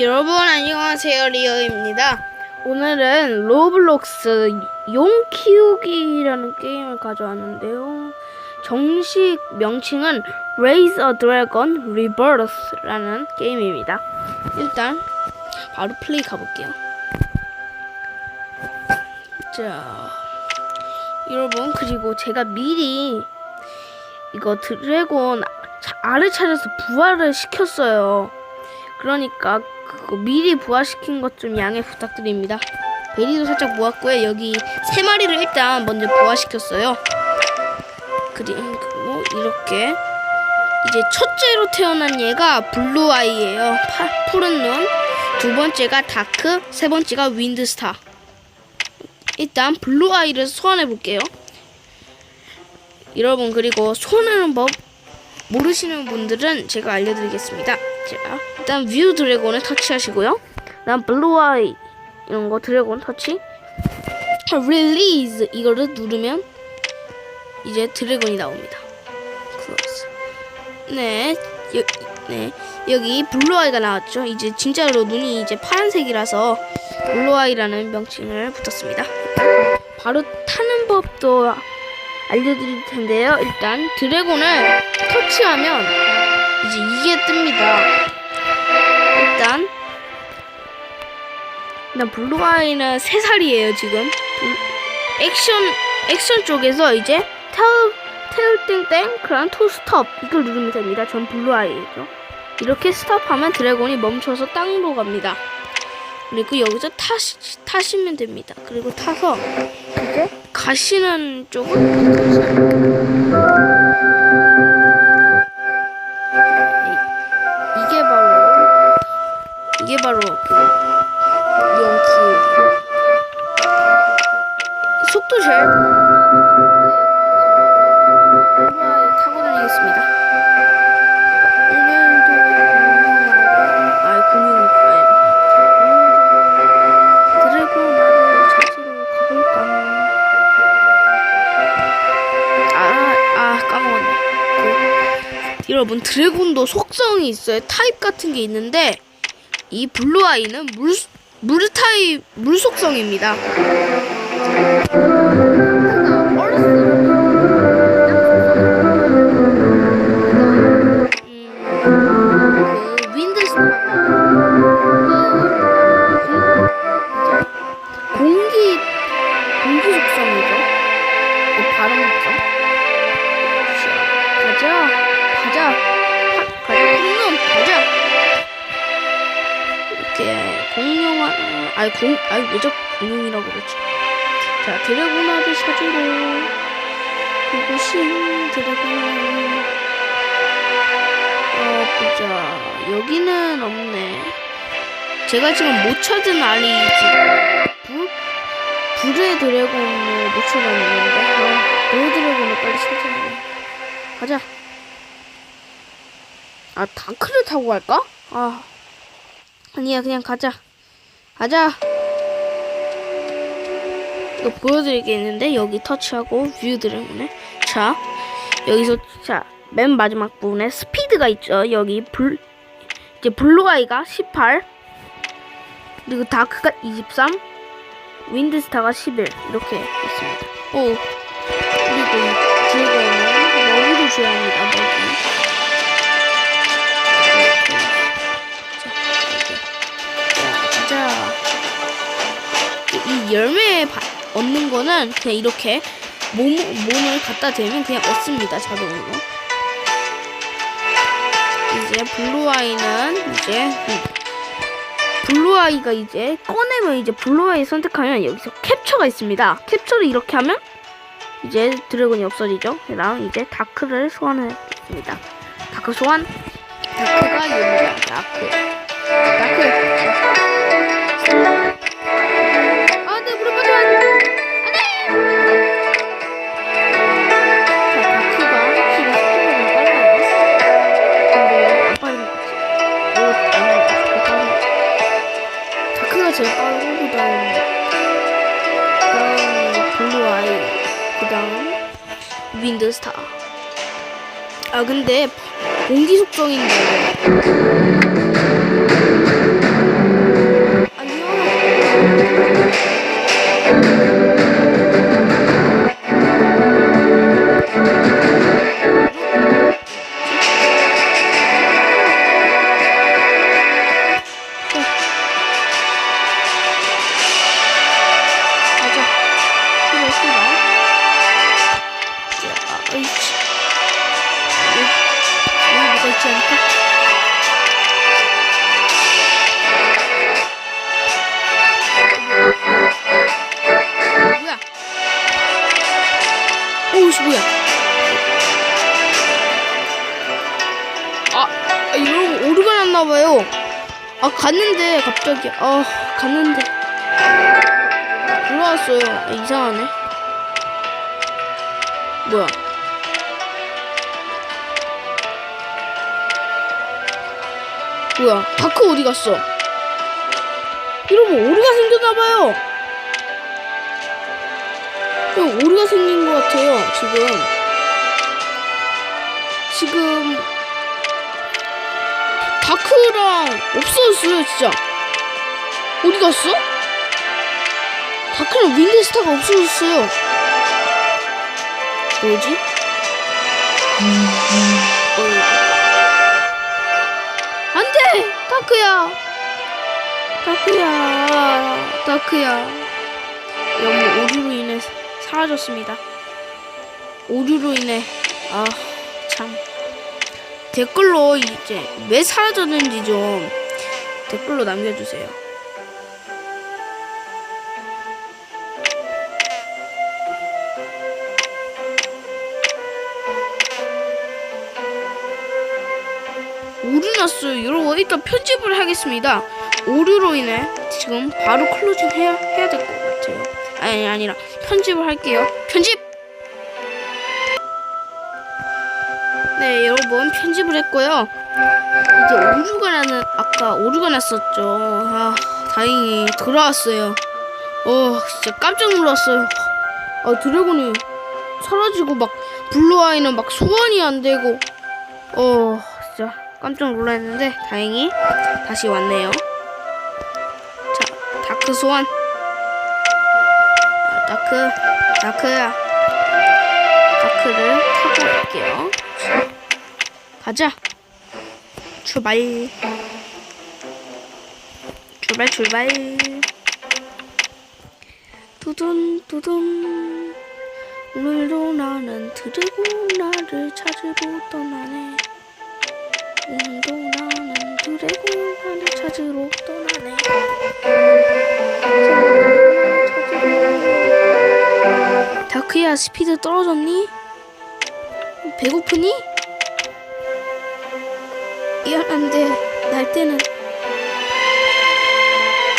여러분 안녕하세요 리오입니다. 오늘은 로블록스 용 키우기라는 게임을 가져왔는데요. 정식 명칭은 Raise a Dragon Rebirth라는 게임입니다. 일단 바로 플레이 가볼게요. 자, 여러분 그리고 제가 미리 이거 드래곤 자- 알을 찾아서 부활을 시켰어요. 그러니까 그거 미리 부활시킨 것 좀 양해 부탁드립니다. 베리도 살짝 모았고요. 여기 세 마리를 일단 먼저 부활시켰어요. 그리고 이렇게 이제 첫째로 태어난 얘가 블루 아이예요. 파, 푸른 눈. 두 번째가 다크, 세 번째가 윈드스타. 일단 블루 아이를 소환해 볼게요. 여러분 그리고 소환하는 법 모르시는 분들은 제가 알려드리겠습니다. 자, 일단 뷰 드래곤을 터치하시고요. 그다음 블루 아이 이런 거 드래곤 터치. 릴리즈 이거를 누르면 이제 드래곤이 나옵니다. 클로즈. 네, 여, 네 여기 블루 아이가 나왔죠. 이제 진짜로 눈이 이제 파란색이라서 블루 아이라는 명칭을 붙였습니다. 바로 타는 법도 알려드릴 텐데요. 일단 드래곤을 터치하면 이제 이게 뜹니다. 일단 일단 블루아이는 3살이에요 지금 블- 액션 액션 쪽에서 이제 테일 테일 땡땡 그런 투 스톱 이걸 누르면 됩니다. 전 블루아이죠. 이렇게 스톱하면 드래곤이 멈춰서 땅으로 갑니다. 그리고 여기서 타시, 타시면 됩니다. 그리고 타서 이제 가시는 쪽은 속도 제일 여러분 드래곤도 속성이 있어요. 타입 같은 게 있는데 이 블루 아이는 물, 물 타입 물 속성입니다. 드래곤아를 찾으러 그곳이 드래곤. 어, 보자. 여기는 없네. 제가 지금 못 찾은 알이 지금 불, 불의 드래곤을 못 찾았는데, 아, 불의 드래곤을 빨리 찾아야 가자. 아, 다크를 타고 갈까? 아, 아니야, 그냥 가자. 가자. 이거 있는데, 여기 터치하고, 뷰 드래곤을. 자, 여기서, 자, 맨 마지막 부분에 스피드가 있죠. 여기 불, 이제 블루 아이가 18, 그리고 다크가 23, 윈드스타가 11 이렇게 있습니다. 오 그리고 드래곤은 먹이도 줘야 합니다. 자, 이 열매 바- 얻는 거는 그냥 이렇게 몸, 몸을 갖다 대면 그냥 얻습니다. 자동으로. 이제 블루아이는 이제 음, 블루아이가 이제 꺼내면 이제 블루아이 선택하면 여기서 캡처가 있습니다. 캡처를 이렇게 하면 이제 드래곤이 없어지죠. 그다음 이제 다크를 소환하겠습니다. 다크 소환. 다크가 여기다. 다크. 다크. 근데 공기 속성인데 아 갔는데 갑자기 아 갔는데 돌아왔어요. 아, 이상하네. 뭐야? 뭐야? 다크 어디 갔어? 이러면 오리가 생겼나봐요. 형 오리가 생긴 것 같아요. 지금 지금 다크랑 없어졌어요, 진짜. 어디 갔어? 다크랑 윈드스타가 없어졌어요. 뭐지? 어. 안 돼! 다크야! 다크야. 다크야. 너무 오류로 인해 사라졌습니다. 오류로 인해, 아, 참. 댓글로 이제 왜 사라졌는지 좀 댓글로 남겨주세요. 오류 났어요. 여러분 일단 편집을 하겠습니다. 오류로 인해 지금 바로 클로징 해야 해야 될 것 같아요. 아니 아니라 편집을 할게요. 편집. 편집을 했고요. 이제 오류가 나는 아까 오류가 났었죠. 아 다행히 돌아왔어요. 어 진짜 깜짝 놀랐어요. 아 드래곤이 사라지고 막 블루아이는 막 소환이 안 되고 어 진짜 깜짝 놀랐는데 다행히 다시 왔네요. 자 다크 소환. 자, 다크 다크야. 다크를 타고 갈게요. 가자. 출발. 출발 출발. 두둔 두둔. 오늘도 나는 드래곤 나를 찾으러 떠나네. 오늘도 나는 드래곤 나를 찾으러 떠나네. 다크야 스피드 떨어졌니? 배고프니? 미안한데 날 때는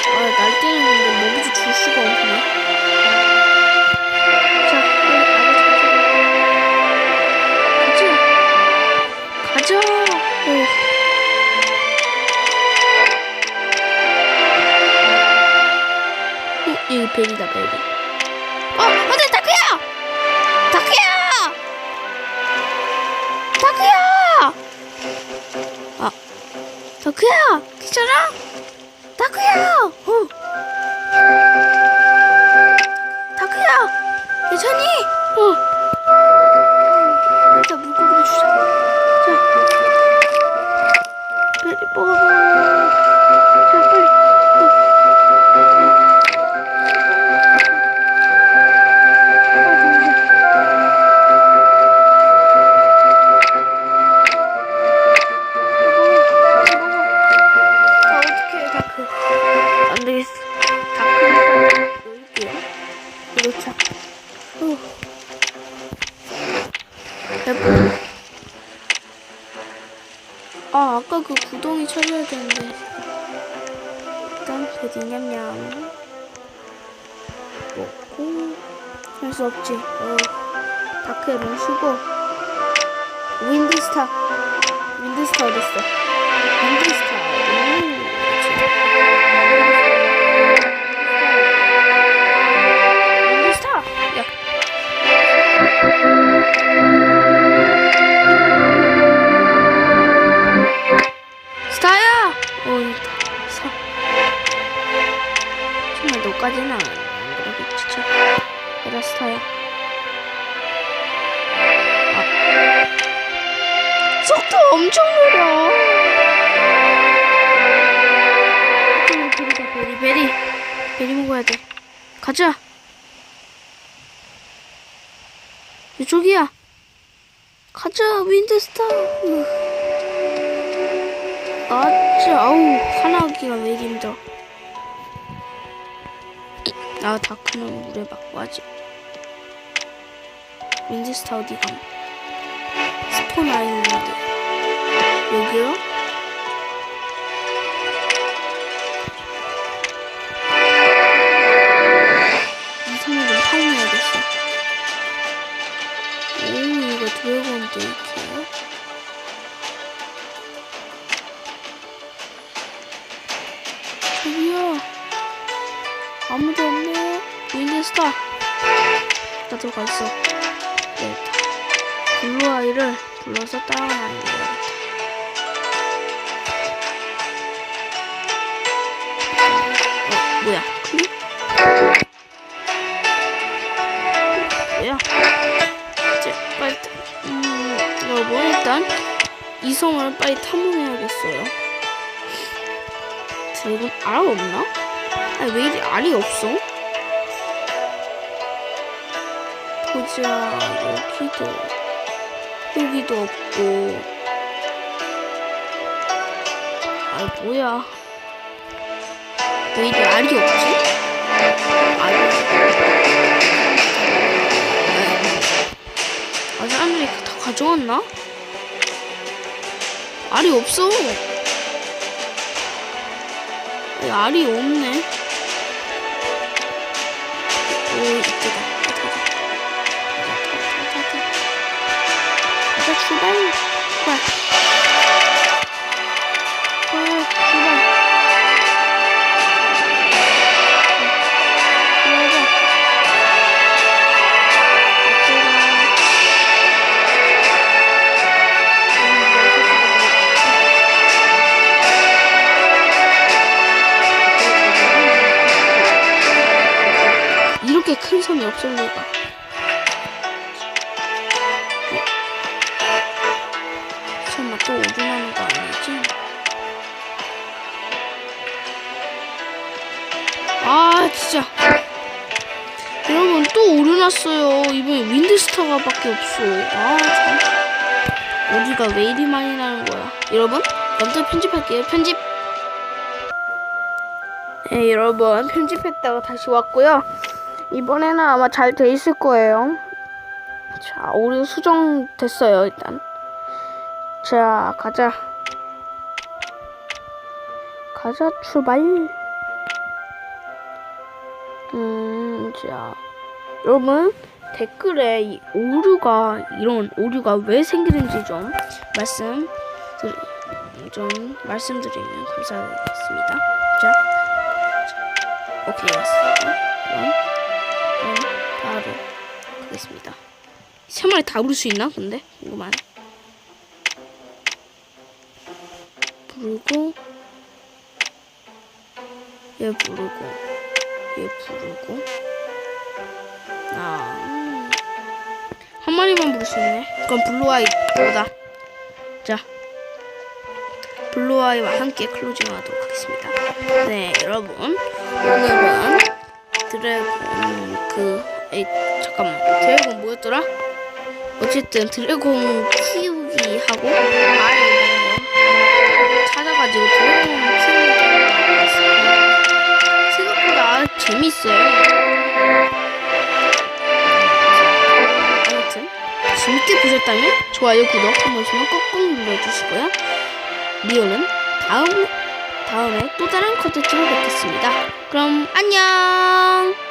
아 날 때는 근데 먹이지 줄 수가 없네. 자 가자. 가자. 어. 어, 여기 벨이다 벨이. 어 안돼 다크야! 다크야! 다크야! 아, 다크야, 괜찮아? 다크야, 어. 다크야, 괜찮니? 어. 할 수 없지. 어 다크에 멈추고. 윈드스타. 윈드스타 어딨어? 윈드스타. 윈드스타. 야. 스타야! 오 있다 사. 정말 너까지는 안 그러겠지 참 얘라 스타야 아. 속도 엄청 느려. 어, 베리다 베리. 베리. 베리 먹어야 돼. 가자. 이쪽이야. 가자 윈드스타. 으. 아 진짜 아우 하나하기가 왜 이리 힘들어 나 다크는 물에 맞고 하지. 민지스타 어디 감 스폰 아일랜드. 여기요? 이상을 좀 파밍해야겠어. 오, 이거 드래곤 데이트야? 저기요. 아무도 없네요. 윈드스타. 나 들어가 있어. 네. 블루 아이를 불러서 따라가는 거야. 어, 뭐야? 클릭? 뭐야? 이제 빨리, 타- 음, 여러분, 일단 이 성을 빨리 탐험해야겠어요. 드래곤 알 없나? 아니, 왜 이리 알이 없어? 보자, 여기도, 여기도 없고. 아, 뭐야. 왜 이리 알이 없지? 알이 아, 사람들이 다 가져왔나? 알이 없어. 알이 없네. 오, 이때다. 타자. 타자, 큰 섬이 없을 리가. 설마 또 오류나는 거 아니지? 아 진짜. 여러분 또 오류났어요. 이번에 윈드스타가 밖에 없어. 아 참. 어디가 왜 이리 많이 나는 거야? 여러분 먼저 편집할게요. 편집. 네 여러분 편집했다가 다시 왔고요 이번에는 아마 잘 돼 있을 거예요. 자 오류 수정 됐어요 일단. 자 가자. 가자 출발. 음, 자, 여러분 댓글에 이 오류가 이런 오류가 왜 생기는지 좀 말씀 좀 말씀드리면 감사하겠습니다. 자, 자 오케이 왔어요. 그럼, 그럼 바로 가겠습니다. 세 마리 다 부를 수 있나? 근데 궁금한. 부르고 얘 부르고. 얘 부르고 아, 음. 한 마리만 부를 수 있네. 그럼 블루아이 보다 자 블루아이와 함께 클로징하도록 하겠습니다. 네, 여러분 오늘은 드래곤 그 에이 잠깐만 드래곤 뭐였더라? 어쨌든 드래곤 키우기 하고 아예 찾아가지고 드래곤 키우기 생각보다 재밌어요. 아무튼 재밌게 보셨다면 좋아요, 구독 한 번씩만 꾹꾹 눌러주시고요. 리오는 다음 다음에 또 다른 컨텐츠로 뵙겠습니다. 그럼 안녕.